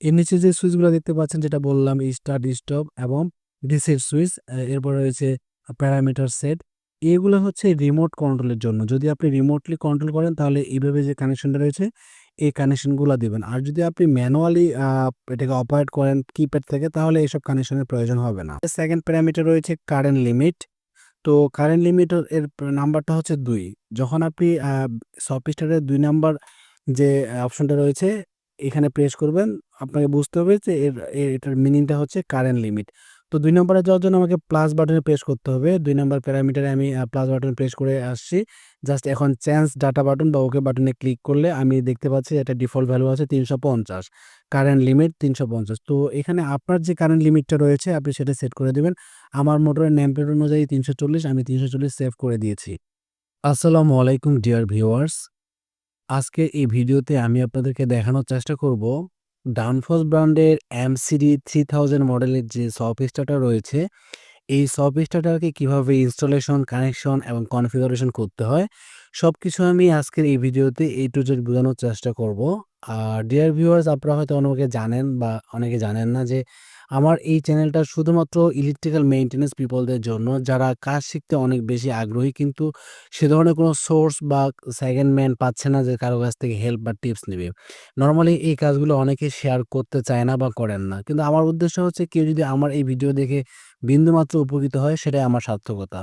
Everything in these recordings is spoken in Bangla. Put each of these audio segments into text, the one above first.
এর নিচে যে সুইচগুলো দেখতে পাচ্ছেন, যেটা বললাম, স্টার্ট, স্টপ এবং রিসেট সুইচ এরপর রয়েছে প্যারামিটার সেট। এগুলো হচ্ছে রিমোট কন্ট্রোলের জন্য। যদি আপনি রিমোটলি কন্ট্রোল করেন, তাহলে এইভাবে যে কানেকশনটা রয়েছে, এই কানেকশনগুলো দিবেন। আর যদি আপনি ম্যানুয়ালি এটাকে অপারেট করেন কিপ্যাড থেকে, তাহলে এইসব কানেকশনের প্রয়োজন হবে না। সেকেন্ড প্যারামিটার রয়েছে কারেন্ট লিমিট। তো কারেন্ট লিমিট এর নাম্বারটা হচ্ছে দুই। যখন আপনি সফটওয়্যারের দুই নাম্বার যে, অপশনটা রয়েছে এখানে প্রেস করবেন, আপনাকে বুঝতে হবে যে এর, এটার মিনিংটা হচ্ছে কারেন্ট লিমিট তো দুই নম্বরে যাওয়ার জন্য আমাকে প্লাস বাটনে প্রেস করতে হবে। দুই নম্বর প্যারামিটারে আমি প্লাস বাটন প্রেস করে আসছি। জাস্ট এখন চেঞ্জ ডাটা বাটন বা ওকে বাটনে ক্লিক করলে আমি দেখতে পাচ্ছি এটা ডিফল্ট ভ্যালু আছে তিনশো পঞ্চাশ কারেন্ট লিমিট তিনশো পঞ্চাশ। তো এখানে আপনার যে কারেন্ট লিমিটটা রয়েছে, আপনি সেটা সেট করে দেবেন। আমার মোটরের নেমপ্লেট অনুযায়ী তিনশো চল্লিশ, আমি তিনশো চল্লিশ সেভ করে দিয়েছি। আসসালামু আলাইকুম ডিয়ার ভিউয়ার্স আজকে এই ভিডিওতে আমি আপনাদেরকে দেখানোর চেষ্টা করব ডাউনফোর্স ব্র্যান্ডের এম এমসিডি থ্রি থাউজেন্ড মডেলের যে সফট স্টার্টার রয়েছে। এই সফট স্টার্টারকে কীভাবে ইনস্টলেশন, কানেকশন এবং কনফিগারেশন করতে হয় সব কিছু আমি আজকের এই ভিডিওতে এই টু জেড বোঝানোর চেষ্টা করব। আর ডিয়ার ভিউয়ার্স, আপনারা হয়তো অনেকে জানেন বা অনেকে জানেন না যে আমার এই চ্যানেলটা শুধুমাত্র ইলেকট্রিক্যাল মেইনটেন্যান্স পিপলদের জন্য, যারা কাজ শিখতে অনেক বেশি আগ্রহী, কিন্তু সে ধরনের কোনো সোর্স বা সেকেন্ড ম্যান পাচ্ছে না যে কারও কাছ থেকে হেল্প বা টিপস নেবে। নর্মালি এই কাজগুলো অনেকে শেয়ার করতে চায় না বা করেন না। কিন্তু আমার উদ্দেশ্য হচ্ছে কেউ যদি আমার এই ভিডিও দেখে বিন্দুমাত্র উপকৃত হয়, সেটাই আমার সার্থকতা।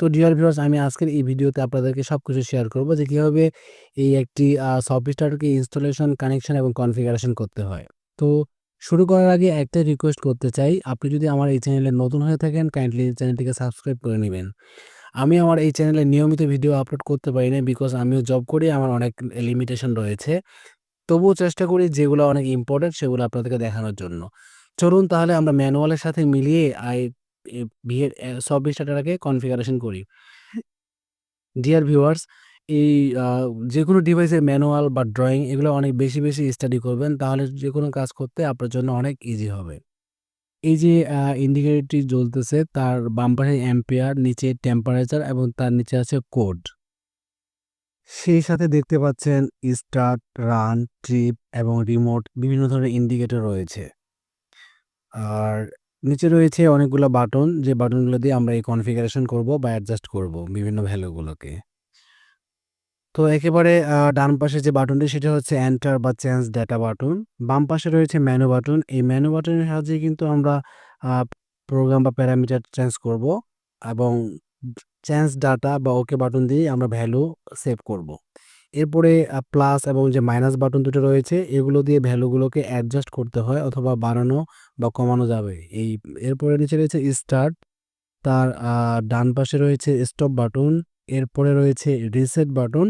তো ডিয়ার ভিউয়ার্স আমি আজকের এই ভিডিওতে আপনাদেরকে সব কিছু শেয়ার করব যে কীভাবে এই একটি সফটওয়্যারকে ইনস্টলেশন কানেকশন এবং কনফিগারেশন করতে হয়। তো শুরু করার আগে একটা রিকোয়েস্ট করতে চাই। আপনি যদি আমার এই চ্যানেলে নতুন হয়ে থাকেন কাইন্ডলি চ্যানেলটিকে সাবস্ক্রাইব করে নেবেন। আমি আমার এই চ্যানেলে নিয়মিত ভিডিও আপলোড করতে পারি না বিকজ আমিও জব করি, আমার অনেক লিমিটেশন রয়েছে। তবুও চেষ্টা করি যেগুলো অনেক ইম্পর্টেন্ট সেগুলো আপনাদেরকে দেখানোর জন্য। চলুন তাহলে আমরা ম্যানুয়ালের সাথে মিলিয়ে আই বিয়ের সব বিষয়টাকে কনফিগারেশন করি। ডিয়ার ভিউয়ার্স এই যে কোনো ডিভাইসের ম্যানুয়াল বা ড্রয়িং এগুলো অনেক বেশি বেশি স্টাডি করবেন, তাহলে যে কোনো কাজ করতে আপনার জন্য অনেক ইজি হবে। এই যে ইন্ডিকেটরটি জ্বলতেছে, তার বাম পাশে অ্যাম্পিয়ার নিচে টেম্পারেচার এবং তার নিচে আছে কোড সেই সাথে দেখতে পাচ্ছেন স্টার্ট রান ট্রিপ এবং রিমোট বিভিন্ন ধরনের ইন্ডিকেটর রয়েছে। আর নিচে রয়েছে অনেকগুলো বাটন যে বাটনগুলো দিয়ে আমরা এই কনফিগারেশন করব বা অ্যাডজাস্ট করব বিভিন্ন ভ্যালুগুলোকে তো একেবারে ডান পাশে যে বাটনটি সেটা হচ্ছে এন্টার বা চেঞ্জ ডেটা বাটন বাম পাশে রয়েছে ম্যানু বাটন এই ম্যানু বাটনের সাহায্যে কিন্তু আমরা প্রোগ্রাম বা প্যারামিটার চেঞ্জ করব এবং চেঞ্জ ডাটা বা ওকে বাটন দিয়ে আমরা ভ্যালু সেভ করব। এরপরে প্লাস এবং যে মাইনাস বাটন দুটো রয়েছে, এগুলো দিয়ে ভ্যালুগুলোকে অ্যাডজাস্ট করতে হয় অথবা বাড়ানো বা কমানো যাবে। এই, এরপরে নিচে রয়েছে স্টার্ট তার ডান পাশে রয়েছে স্টপ বাটন এরপরে রয়েছে রিসেট বাটন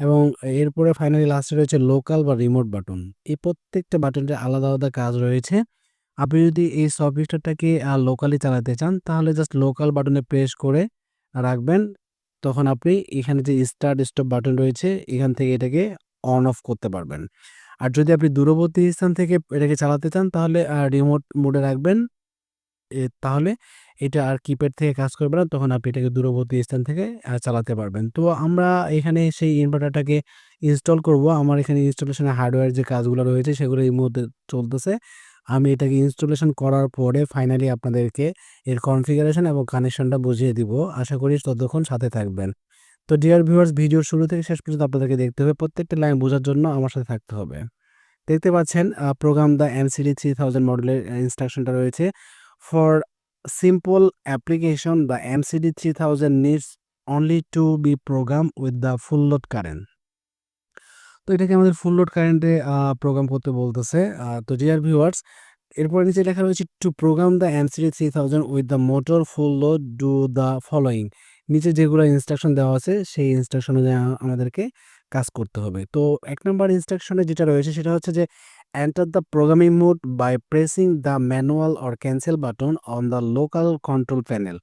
এবং এরপরে ফাইনালি লাস্টে রয়েছে লোকাল বা রিমোট বাটন এই প্রত্যেকটা বাটনের আলাদা আলাদা কাজ রয়েছে। আপনি যদি এই সফটওয়্যারটাকে লোকালি চালাতে চান, তাহলে জাস্ট লোকাল বাটনে প্রেস করে রাখবেন। তখন আপনি এখানে যে স্টার্ট স্টপ বাটন রয়েছে, এখান থেকে এটাকে অন অফ করতে পারবেন। আর যদি আপনি দূরবর্তী স্থান থেকে এটাকে চালাতে চান, তাহলে রিমোট মোডে রাখবেন। তাহলে এটা আর কিপ্যাড থেকে কাজ করবে না, তখন আপনি এটাকে দূরবর্তী স্থান থেকে চালাতে পারবেন। তো আমরা এখানে সেই ইনভার্টারটাকে ইনস্টল করব। আমার এখানে ইনস্টলেশনের হার্ডওয়্যার যে কাজগুলো রয়েছে, সেগুলো এই মুহূর্তে চলতেছে। আমি এটাকে ইনস্টলেশন করার পরে ফাইনালি আপনাদেরকে এর কনফিগারেশন এবং কানেকশনটা বুঝিয়ে দিব। আশা করি ততক্ষণ সাথে থাকবেন। তো ডিয়ার ভিউয়ার্স ভিডিওর শুরু থেকে শেষ পর্যন্ত আপনাদেরকে দেখতে হবে। প্রত্যেকটা লাইন বোঝার জন্য আমার সাথে থাকতে হবে। দেখতে পাচ্ছেন program the MCD three thousand মডেলের ইনস্ট্রাকশনটা রয়েছে। For the MCD three thousand needs only to be program with the full load current তো এটাকে আমাদের ফুল লোড কারেন্টে প্রোগ্রাম করতে বলতেছে। তো ডিয়ার ভিউয়ার্স এরপরে নিচে লেখা রয়েছে to program the MCD three thousand with the motor full load do the following নিচে যেগুলো ইনস্ট্রাকশন দেওয়া আছে, সেই ইনস্ট্রাকশনে আমাদেরকে কাজ করতে হবে। তো এক নম্বর ইনস্ট্রাকশনে যেটা রয়েছে সেটা হচ্ছে যে enter the programming mode by pressing the manual or cancel button on the local control panel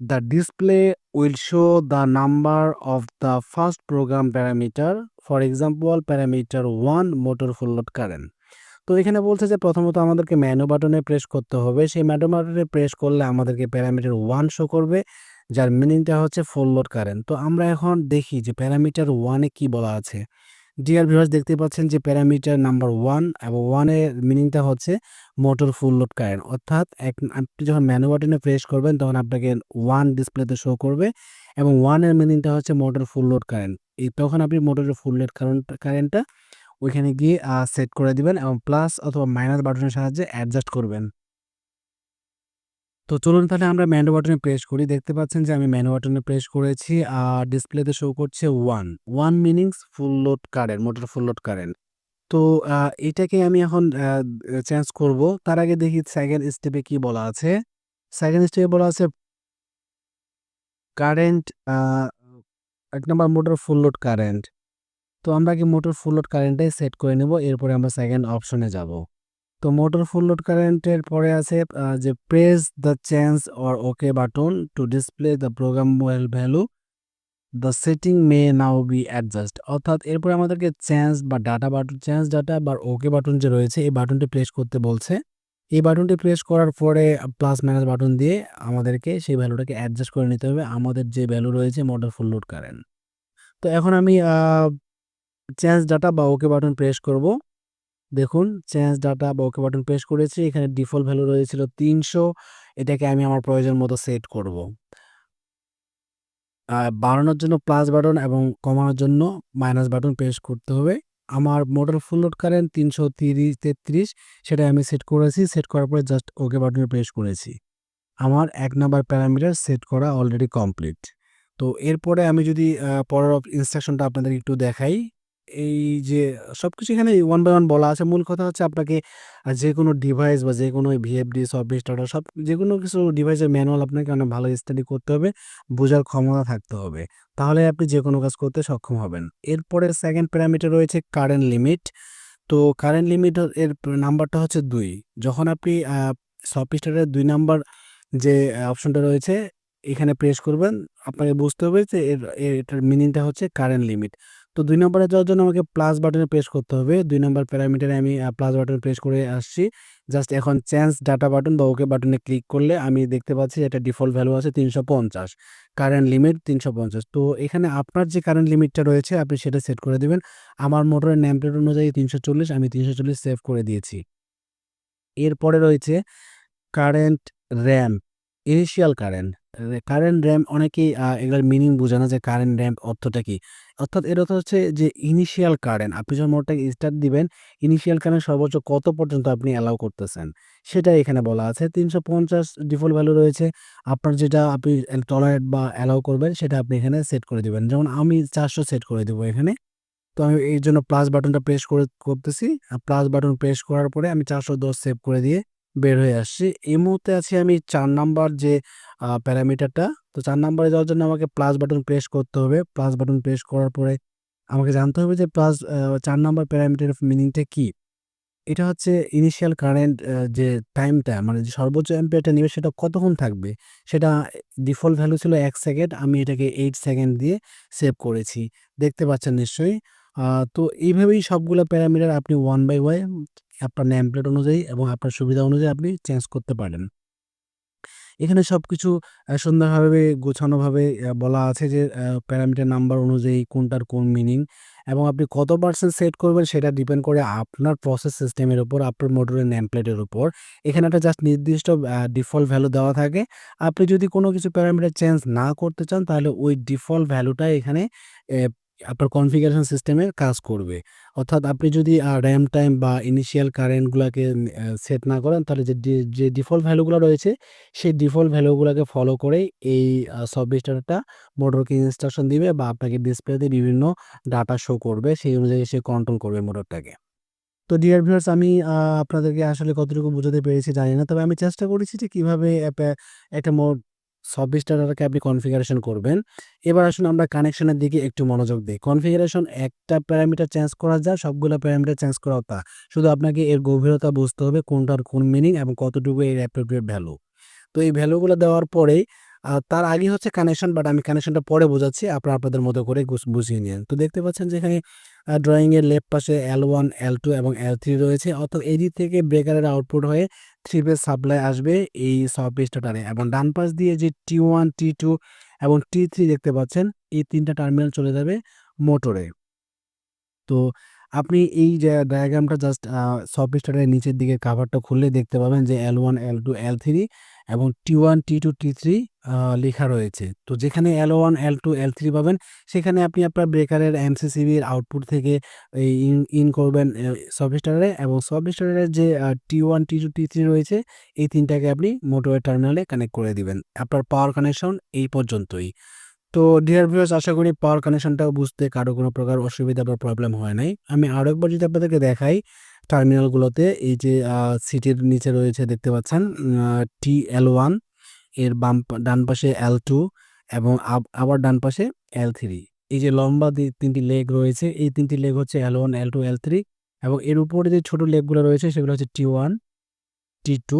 the display will show the number of the first program parameter for example parameter one motor full load current তো এখানে বলছে যে প্রথমত আমাদেরকে ম্যানু বাটনে প্রেস করতে হবে। সেই ম্যানু বাটনে প্রেস করলে আমাদেরকে প্যারামিটার ওয়ান শো করবে, যার মিনিংটা হচ্ছে ফুল লোড কারেন্ট তো আমরা এখন দেখি যে প্যারামিটার ওয়ানে কি বলা আছে। ডিয়ার ভিউয়ার্স দেখতে পাচ্ছেন যে প্যারামিটার নাম্বার ওয়ান এবং ওয়ানের মিনিংটা হচ্ছে মোটর ফুল লোড কারেন্ট অর্থাৎ এক, আপনি যখন ম্যানু বাটনে প্রেস করবেন, তখন আপনাকে ওয়ান ডিসপ্লেতে শো করবে এবং ওয়ানের মিনিংটা হচ্ছে মোটর ফুল লোড কারেন্ট এই তখন আপনি মোটরের ফুল লোড কারেন্ট কারেন্টটা ওইখানে গিয়ে সেট করে দিবেন এবং প্লাস অথবা মাইনাস বাটনের সাহায্যে অ্যাডজাস্ট করবেন। তো চলুন তাহলে আমরা ম্যানু বাটনে প্রেস করি। দেখতে পাচ্ছেন যে আমি ম্যানু বাটনে প্রেস করেছি, আর ডিসপ্লেতে শো করছে one one meanings full load current motor full load current তো এটাকে আমি এখন চেঞ্জ করব। তার আগে দেখি সেকেন্ড স্টেপে কি বলা আছে। সেকেন্ড স্টেপে বলা আছে কারেন্ট এক নম্বর মোটর ফুল লোড কারেন্ট তো আমরা কি মোটর ফুল লোড কারেন্টটাই সেট করে নেব। এরপরে আমরা সেকেন্ড অপশনে যাব। তো মোটর ফুল লোড কারেন্টের পরে আছে যে press the change or okay button to display the program well value the setting may now be adjust অর্থাৎ এরপরে আমাদেরকে চেঞ্জ বা ডাটা বাটন চেঞ্জ ডাটা বা ওকে বাটন যে রয়েছে, এই বাটনটি প্রেস করতে বলছে। এই বাটনটি প্রেস করার পরে প্লাস মাইনাস বাটন দিয়ে আমাদেরকে সেই ভ্যালুটাকে অ্যাডজাস্ট করে নিতে হবে, আমাদের যে ভ্যালু রয়েছে মোটর ফুল লোড কারেন্ট তো এখন আমি চেঞ্জ ডাটা বা ওকে বাটন প্রেস করব। দেখুন চেঞ্জ ডাটা বা ওকে বাটন প্রেস করেছি, এখানে ডিফল্ট ভ্যালু রয়েছিল তিনশো, এটাকে আমি আমার প্রয়োজন মতো সেট করব। বাড়ানোর জন্য প্লাস বাটন এবং কমানোর জন্য মাইনাস বাটন প্রেস করতে হবে। আমার মোটর ফুল লোড কারেন্ট তিনশো তিরিশ, তেত্রিশ সেটা আমি সেট করেছি সেট করার পরে জাস্ট ওকে বাটনে প্রেস করেছি। আমার এক নাম্বার প্যারামিটার সেট করা অলরেডি কমপ্লিট তো এরপরে আমি যদি পরের ইনস্ট্রাকশনটা আপনাদের একটু দেখাই। এই যে সব কিছু এখানে ওয়ান বাই ওয়ান বলা আছে। মূল কথা হচ্ছে আপনাকে যে কোনো ডিভাইস বা যে কোনো ভিএফডি সফট স্টার্টার সব যে কোনো কিছু ডিভাইসের ম্যানুয়াল আপনাকে অনেক ভালো স্টাডি করতে হবে, বোঝার ক্ষমতা থাকতে হবে। তাহলে আপনি যে কোনো কাজ করতে সক্ষম হবেন। এরপরে সেকেন্ড প্যারামিটার রয়েছে কারেন্ট লিমিট তো কারেন্ট লিমিট এর নাম্বারটা হচ্ছে দুই। যখন আপনি সফট স্টার্টারের দুই নাম্বার যে অপশনটা রয়েছে, এখানে প্রেস করবেন, আপনাকে বুঝতে হবে যে, এর- এটার মিনিংটা হচ্ছে কারেন্ট লিমিট তো দুই নম্বরে যাওয়ার জন্য আমাকে প্লাস বাটনে প্রেস করতে হবে। দুই নম্বর প্যারামিটারে আমি প্লাস বাটনে প্রেস করে আসছি। জাস্ট এখন চেঞ্জ ডাটা বাটন বা ওকে বাটনে ক্লিক করলে আমি দেখতে পাচ্ছি এটা ডিফল্ট ভ্যালু আছে তিনশো পঞ্চাশ কারেন্ট লিমিট তিনশো পঞ্চাশ। তো এখানে আপনার যে কারেন্ট লিমিটটা রয়েছে, আপনি সেটা সেট করে দেবেন। আমার মোটরের নেম প্লেট অনুযায়ী তিনশো চল্লিশ, আমি তিনশো চল্লিশ সেভ করে দিয়েছি। এরপরে রয়েছে current ramp initial current current ramp অনেকেই এগুলোর মিনিং বোঝে না যে কারেন্ট র্যাম অর্থটা কি। অর্থাৎ এর অর্থ হচ্ছে যে ইনিশিয়াল কারেন্ট আপনি যখন মোটরটাকে স্টার্ট দিবেন ইনিশিয়াল কারেন্ট সর্বোচ্চ কত পর্যন্ত আপনি অ্যালাউ করতেছেন? সেটা এখানে বলা আছে। তিনশো পঞ্চাশ ডিফল্ট ভ্যালু রয়েছে। আপনার যেটা আপনি টলারেট বা অ্যালাউ করবেন, সেটা আপনি এখানে সেট করে দিবেন। যেমন আমি চারশো সেট করে দেবো এখানে। তো আমি এই জন্য প্লাস বাটনটা প্রেস করে, করতেছি। আর প্লাস বাটন প্রেস করার পরে আমি চারশো দশ সেভ করে দিয়ে বের হয়ে আসছি। এই মুহূর্তে আছি আমি চার নাম্বার যে প্যারামিটারটা তো চার নাম্বারে যাওয়ার জন্য আমাকে প্লাস বাটন প্রেস করতে হবে। প্লাস বাটন প্রেস করার পরে আমাকে জানতে হবে যে প্লাস চার নাম্বার প্যারামিটার অফ মিনিংটা কি? এটা হচ্ছে ইনিশিয়াল কারেন্ট যে টাইমটা মানে যে সর্বোচ্চ অ্যাম্পিয়ারটা নেবে সেটা কতক্ষণ থাকবে? সেটা ডিফল্ট ভ্যালু ছিল এক সেকেন্ড আমি এটাকে এইট সেকেন্ড দিয়ে সেভ করেছি। দেখতে পাচ্ছেন নিশ্চয়ই। তো এইভাবেই সবগুলো প্যারামিটার আপনি ওয়ান বাই ওয়াই আপনার নেম অনুযায়ী এবং আপনার সুবিধা অনুযায়ী আপনি চেঞ্জ করতে পারেন। এখানে সব কিছু সুন্দরভাবে, গোছানোভাবে বলা আছে যে প্যারামিটার নাম্বার অনুযায়ী কোনটার কোন মিনিং এবং আপনি কত পার্সেন্ট সেট করবেন সেটা ডিপেন্ড করে আপনার প্রসেস সিস্টেমের উপর, আপনার মোটরের নেম প্লেটের উপর। এখানে একটা জাস্ট নির্দিষ্ট ডিফল্ট ভ্যালু দেওয়া থাকে। আপনি যদি কোনো কিছু প্যারামিটার চেঞ্জ না করতে চান তাহলে ওই ডিফল্ট ভ্যালুটা এখানে আপনার কনফিগারেশন সিস্টেমে কাজ করবে। অর্থাৎ আপনি যদি র্যাম টাইম বা ইনিশিয়াল কারেন্টগুলোকে সেট না করেন, তাহলে যে যে ডিফল্ট ভ্যালুগুলো রয়েছে, সেই ডিফল্ট ভ্যালুগুলোকে ফলো করেই এই সফটওয়্যারটা মোটরকে ইনস্ট্রাকশন দিবে বা আপনাকে ডিসপ্লেতে বিভিন্ন ডাটা শো করবে, সেই অনুযায়ী সে কন্ট্রোল করবে মোটরটাকে তো ডিয়ার ভিউয়ার্স আমি আপনাদেরকে আসলে কতটুকু বোঝাতে পেরেছি জানি না, তবে আমি চেষ্টা করেছি যে কীভাবে একটা মোট সফটওয়্যারটাকে আপনি কনফিগারেশন করবেন। এবার আসুন আমরা কানেকশনের দিকে একটু মনোযোগ দিই। কনফিগারেশন একটা প্যারামিটার চেঞ্জ করা যায়, সবগুলো প্যারামিটার চেঞ্জ করা তা। শুধু আপনাকে এর গভীরতা বুঝতে হবে, কোনটার কোন মিনিং এবং কতটুকু এর অ্যাপ্রোপ্রিয়েট ভ্যালু তো এই ভ্যালুগুলো দেওয়ার পরেই তার আগে হচ্ছে কানেকশন বাট আমি কানেকশনটা পরে বোঝাচ্ছি। আপনারা আপনাদের মতো করে বুঝিয়ে নিন। তো দেখতে পাচ্ছেন যে এখানে ড্রয়িং এর লেফট পাশে এল ওয়ান এল টু এবং এল থ্রি রয়েছে। অর্থাৎ এই দিক থেকে ব্রেকারের আউটপুট হয়ে থ্রি পেজ সাপ্লাই আসবে এই সব স্টার্টারে এবং ডান পাশ দিয়ে যে টি ওয়ান টি টু এবং টি থ্রি দেখতে পাচ্ছেন এই তিনটা টার্মিনাল চলে যাবে মোটরে তো আপনি এই ডায়াগ্রামটা জাস্ট সফট স্টার্টারের নিচের দিকে কাভারটা খুললে দেখতে পাবেন যে L1, L2, L3 এবং T one T two T three লেখা রয়েছে। তো যেখানে L1, L2, L3 পাবেন সেখানে আপনি আপনার ব্রেকারের এমসিসিবির আউটপুট থেকে এই ইন ইন করবেন এ সফট স্টার্টারে এবং সফট স্টারের যে আ T1, T2, T3 রয়েছে এই তিনটাকে আপনি মোটরের টার্মিনালে কানেক্ট করে দিবেন। আপনার পাওয়ার কানেকশন এই পর্যন্তই। তো ডিয়ার ভিউয়ার্স আশা করি পাওয়ার কানেকশনটাও বুঝতে কারও কোনো প্রকার অসুবিধা বা প্রবলেম হয় নাই। আমি আরও একবার যদি আপনাদেরকে দেখাই টার্মিনালগুলোতে এই যে সিটির নিচে রয়েছে দেখতে পাচ্ছেন টি এল ওয়ানের বাম ডান পাশে এল টু এবং আবার ডান পাশে এল থ্রি এই যে লম্বা দি ৩ টি লেগ রয়েছে এই ৩ টি লেগ হচ্ছে L1, L2, L3 এবং এর উপরে যে ছোট লেগগুলো রয়েছে সেগুলো হচ্ছে T1, T2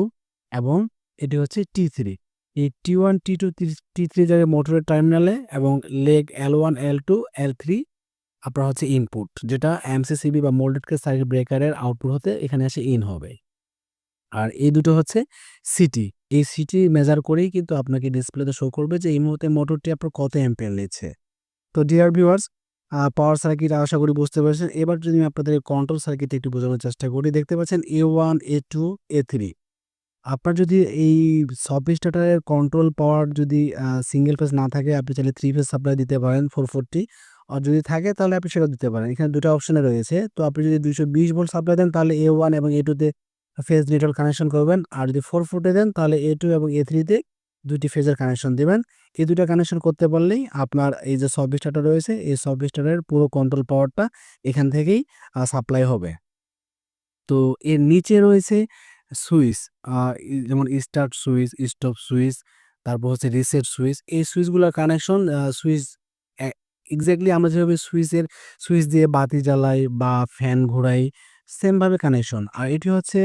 এবং এটি হচ্ছে T3 এই T1, T2, টি টু টি থ্রি যাবে মোটরের টার্মিনালে এবং লেগ L1, L2, L3 আপনার হচ্ছে ইনপুট যেটা এমসিসিবি বা মোল্ডেড কেস সার্কিট ব্রেকারের আউটপুট হতে এখানে এসে ইন হবে। আর এই দুটো হচ্ছে সিটি। এই সিটি মেজার করেই কিন্তু আপনাকে ডিসপ্লেতে শো করবে যে এই মুহূর্তে মোটরটি আপনার কত অ্যাম্পিয়ার নিচ্ছে। তো ডিয়ার ভিউয়ার্স পাওয়ার সার্কিট আশা করি বুঝতে পারছেন এবার যদি আমি আপনাদের কন্ট্রোল সার্কিটটা একটু বোঝানোর চেষ্টা করি দেখতে পাচ্ছেন A1, A2, A3 আপনার যদি এই সফট স্টার্টারের কন্ট্রোল পাওয়ার যদি সিঙ্গেল ফেজ না থাকে, আপনি চাইলে থ্রি ফেজ সাপ্লাই দিতে পারেন 440 আর যদি থাকে, তাহলে আপনি সেটা দিতে পারেন। এখানে ২ টা অপশনে রয়েছে। তো আপনি যদি ২২০ ভোল্ট সাপ্লাই দেন, তাহলে এ ওয়ান এবং এ টুতে ফেজ নিউট্রাল কানেকশন করবেন। আর যদি 440 দেন, তাহলে এ টু এবং A3 তে ২ টি ফেজের কানেকশন দিবেন। এই ২ টা কানেকশন করতে পারলেই আপনার এই যে সফট স্টার্টার রয়েছে, এই সফট স্টার্টারের পুরো কন্ট্রোল পাওয়ারটা এখান থেকেই সাপ্লাই হবে। তো এর নিচে রয়েছে সুইচ যেমন স্টার্ট সুইচ, স্টপ সুইচ, তারপর হচ্ছে রিসেট সুইচ। এই সুইচগুলোর কানেকশন সুইচ এ এক্সাক্টলি আমরা যেভাবে সুইচের সুইচ দিয়ে বাতি জ্বালাই বা ফ্যান ঘোরাই সেমভাবে কানেকশন। আর এটি হচ্ছে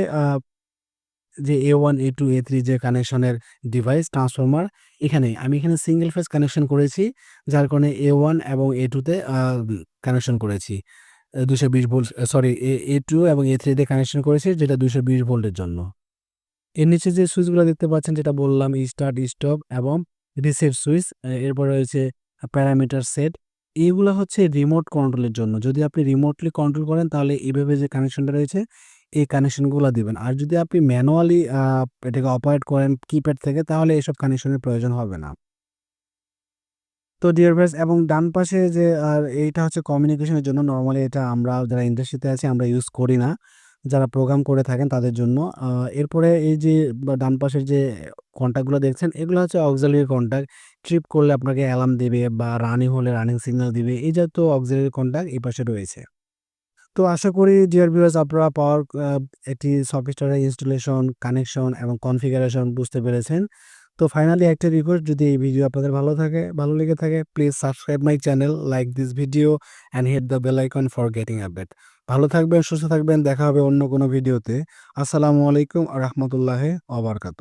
যে A one A two A three যে কানেকশনের ডিভাইস ট্রান্সফর্মার এখানে আমি এখানে সিঙ্গেল ফেজ কানেকশন করেছি। যার কারণে এ ওয়ান এবং এ টুতে কানেকশন করেছি। আ ২২০ ভোল্ট সরি এ A2 এবং A3 তে কানেকশন করেছি যেটা ২২০ ভোল্টের জন্য। এর নিচে যে সুইচগুলো দেখতে পাচ্ছেন যেটা বললাম স্টার্ট, স্টপ এবং রিসেট সুইচ। এ এরপর রয়েছে প্যারামিটার সেট। এইগুলো হচ্ছে রিমোট কন্ট্রোলের জন্য। যদি আপনি রিমোটলি কন্ট্রোল করেন তাহলে এভাবে যে কানেকশনটা রয়েছে এই কানেকশনগুলো দিবেন। আর যদি আপনি ম্যানুয়ালি এটাকে অপারেট করেন কিপ্যাড থেকে তাহলে এসব কানেকশনের প্রয়োজন হবে না। তো ডিয়ার ভিউয়ার্স এবং ডান পাশে যে আর এইটা হচ্ছে কমিউনিকেশনের জন্য নর্মালি এটা আমরা যারা ইন্ডাস্ট্রিতে আছি আমরা ইউজ করি না। যারা প্রোগ্রাম করে থাকেন তাদের জন্য। এরপরে এই যে ডান পাশের যে কন্টাক্টগুলো দেখছেন এগুলো হচ্ছে অক্সিলিয়ারি কন্টাক্ট। ট্রিপ করলে আপনাকে অ্যালার্ম দেবে বা রানিং হলে রানিং সিগন্যাল দিবে। এই জাতীয় অক্সিলিয়ারি কন্টাক্ট এই পাশে রয়েছে। তো আশা করি ডিয়ার ভিউয়ার্স আপনারা পাওয়ার একটি সফট স্টার্টার ইনস্টলেশন, কানেকশন এবং কনফিগারেশন বুঝতে পেরেছেন। তো ফাইনালি একটা রিকোয়েস্ট যদি এই ভিডিও আপনাদের ভালো থাকে ভালো লেগে থাকে please subscribe my channel, like this video and hit the bell icon for getting update. ভালো থাকবেন, সুস্থ থাকবেন। দেখা হবে অন্য কোনো ভিডিওতে। আসসালামু আলাইকুম রহমতুল্লাহ অবরকাত।